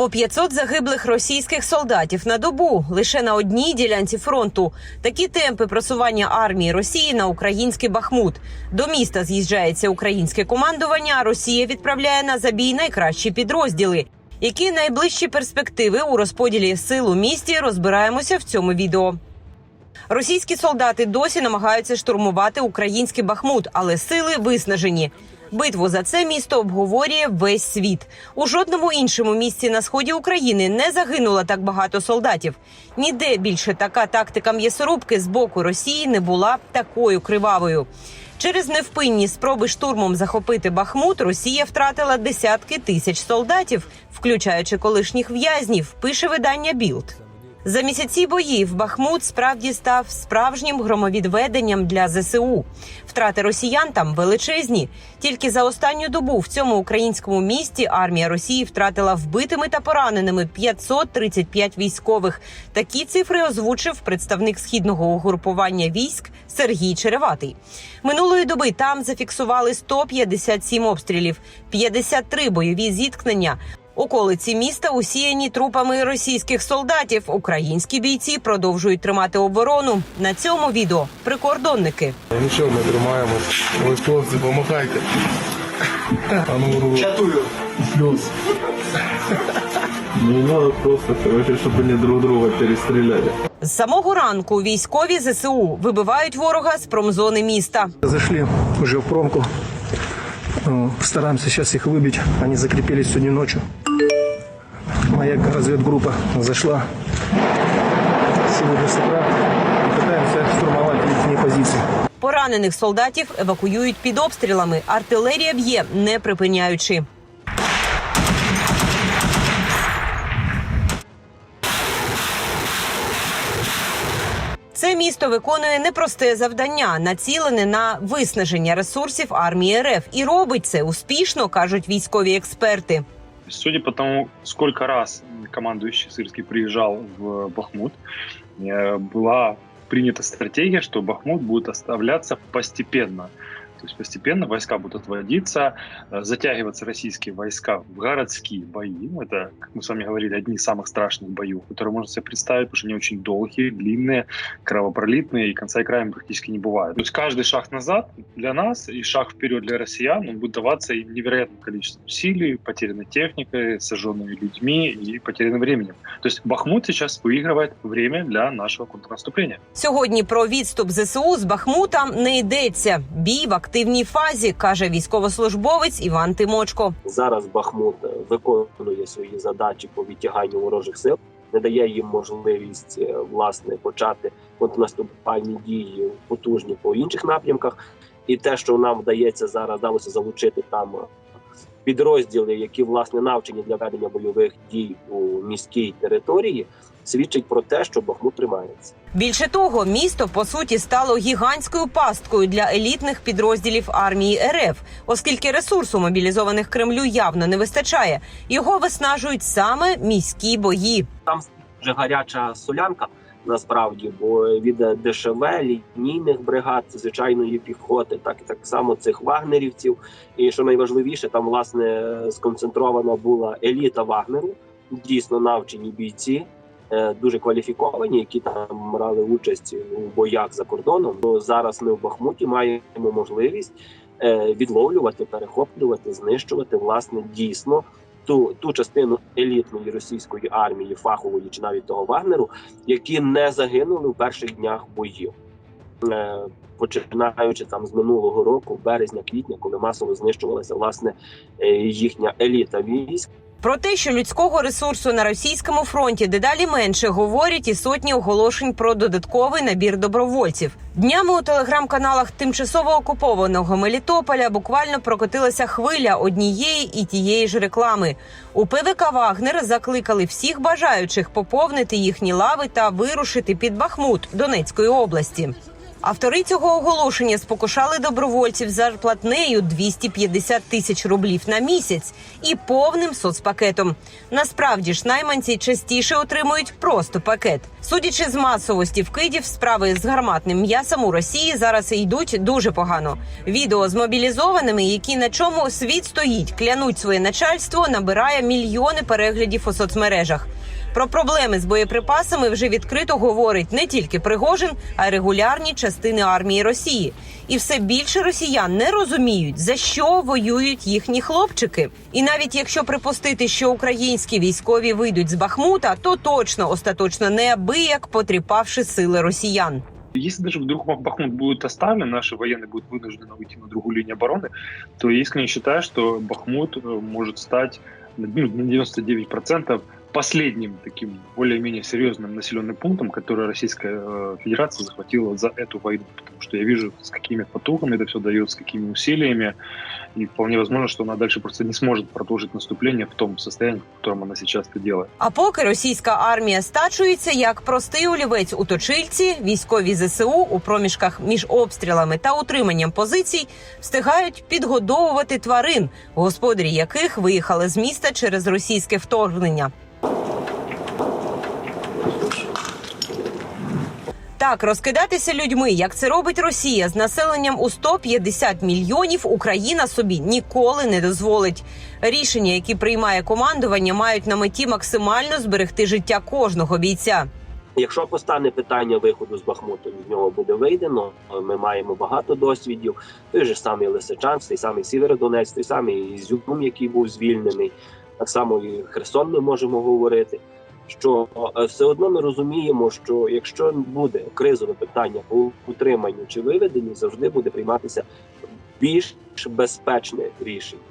По 500 загиблих російських солдатів на добу лише на одній ділянці фронту. Такі темпи просування армії Росії на український Бахмут. До міста з'їжджається українське командування. а Росія відправляє на забій найкращі підрозділи. Які найближчі перспективи у розподілі сил у місті розбираємося в цьому відео. Російські солдати досі намагаються штурмувати український Бахмут, але сили виснажені. Битву за це місто обговорює весь світ. У жодному іншому місці на сході України не загинуло так багато солдатів. Ніде більше така тактика м'ясорубки з боку Росії не була такою кривавою. Через невпинні спроби штурмом захопити Бахмут Росія втратила десятки тисяч солдатів, включаючи колишніх в'язнів. Пише видання Білд. За місяці боїв Бахмут справді став справжнім громовідведенням для ЗСУ. Втрати росіян там величезні. Тільки за останню добу в цьому українському місті армія Росії втратила вбитими та пораненими 535 військових. Такі цифри озвучив представник східного угрупування військ Сергій Череватий. Минулої доби там зафіксували 157 обстрілів, 53 бойові зіткнення. Околиці міста усіяні трупами російських солдатів. Українські бійці продовжують тримати оборону. На цьому відео прикордонники. Нічого, ми тримаємось. Ви хлопці, помахайте. А ну. Чатую. Плюс. Не надо просто, короче, чтобы они друг друга перестреляли. З самого ранку військові ЗСУ вибивають ворога з промзони міста. Зашли уже в промку. Э, Стараемся сейчас их выбить. Они закрепились сегодня ночью. Моя разведгруппа зашла сегодня с утра и пытаемся штурмовать их позиции. Поранених солдатів евакуюють під обстрілами. Артилерія б'є, не припиняючи. місто виконує непросте завдання, націлене на виснаження ресурсів армії РФ, і робить це успішно, кажуть військові експерти. Судя по тому, сколько раз командующий Сырский приезжал в Бахмут, э, была принята стратегия, что Бахмут будет оставляться постепенно. То есть постепенно войска будут отводиться, э, затягиваться российские войска в городские бои. Ну, Это, как мы с вами говорили, одни из самых страшных боев, которые можно себе представить, потому что они очень долгие, длинные, кровопролитные, и конца и края практически не бывает. То есть каждый шаг назад для нас и шаг вперед для россиян он будет даваться им невероятным количеством усилий, потерянной техникой, сожженными людьми и потерянным временем. То есть Бахмут сейчас выигрывает время для нашего контрнаступления. Сьогодні про відступ ЗСУ з Бахмута не йдеться. Бій в Активній фазі, каже військовослужбовець Іван Тимочко. Зараз Бахмут виконує свої задачі по відтяганню ворожих сил, не дає їм можливість е, власне почати контрнаступальні дії потужні по інших напрямках. І те, що нам вдається зараз вдалося залучити там е, підрозділи, які власне навчені для ведення бойових дій у міській території, свідчить про те, що Бахмут тримається. Більше того, місто по суті стало гігантською пасткою для елітних підрозділів армії РФ, оскільки ресурсу мобілізованих Кремлю явно не вистачає. Його виснажують саме міські бої. там вже гаряча солянка. Насправді, бо від ДШВ, лінійних бригад, звичайної піхоти, так і так само цих вагнерівців. І що найважливіше, там власне сконцентрована була еліта Вагнеру, дійсно навчені бійці, дуже кваліфіковані, які там брали участь у боях за кордоном. Ну, зараз ми в Бахмуті маємо можливість е, відловлювати, перехоплювати, знищувати власне дійсно ту, ту частину елітної російської армії, фахової чи навіть того Вагнеру, які не загинули в перших днях боїв. Е, Починаючи там з минулого року, березня-квітня, коли масово знищувалася власне е, їхня еліта військ. Про те, що людського ресурсу на російському фронті дедалі менше говорять і сотні оголошень про додатковий набір добровольців. Днями у телеграм-каналах тимчасово окупованого Мелітополя буквально прокотилася хвиля однієї і тієї ж реклами. У ПВК Вагнер закликали всіх бажаючих поповнити їхні лави та вирушити під Бахмут Донецької області. Автори цього оголошення спокушали добровольців зарплатнею 250 тисяч рублів на місяць і повним соцпакетом. Насправді ж найманці частіше отримують просто пакет. Судячи з масовості вкидів, справи з гарматним м'ясом у Росії зараз йдуть дуже погано. Відео з мобілізованими, які на чому світ стоїть, клянуть своє начальство, набирає мільйони переглядів у соцмережах. Про проблеми з боєприпасами вже відкрито говорить не тільки Пригожин, а й регулярні частини армії Росії. І все більше росіян не розуміють, за що воюють їхні хлопчики. І навіть якщо припустити, що українські військові вийдуть з Бахмута, то точно остаточно неабияк потріпавши сили росіян. Если даже вдруг Бахмут будет оставлен, наши военные будут вынуждены уйти на другую линию обороны, то я искренне считаю, что Бахмут э, может стать ну, на 99% последним таким более-менее серьезным населенным пунктом, который Российская э, Федерация захватила за эту войну. Потому что я вижу, с какими потугами это все дает, с какими усилиями. И вполне возможно, что она дальше просто не сможет продолжить наступление в том состоянии, в котором она сейчас это делает. А поки російська армія стачується як простий олівець у точильці, військові ЗСУ у проміжках між обстрілами та утриманням позицій встигають підгодовувати тварин, господарі яких виїхали з міста через російське вторгнення. Так, розкидатися людьми, як це робить Росія з населенням у 150 мільйонів, Україна собі ніколи не дозволить. Рішення, які приймає командування, мають на меті максимально зберегти життя кожного бійця. Якщо постане питання виходу з Бахмуту, з нього буде вийдено. Ми маємо багато досвідів. Той же самий Лисичанськ, той самий Сєвєродонець, той самий Ізюм, який був звільнений. Так само і Херсон ми можемо говорити. Що е, все одно ми розуміємо, що якщо буде кризове питання по утриманню чи виведенню, завжди буде прийматися більш безпечне рішення.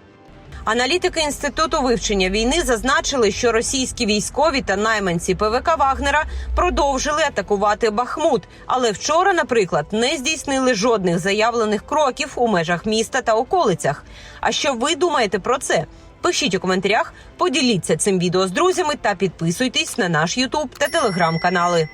Аналітики інституту вивчення війни зазначили, що російські військові та найманці ПВК Вагнера продовжили атакувати Бахмут. Але вчора, наприклад, не здійснили жодних заявлених кроків у межах міста та околицях. А що ви думаєте про це? Пишіть у коментарях, поділіться цим відео з друзями та підписуйтесь на наш Ютуб та телеграм канали.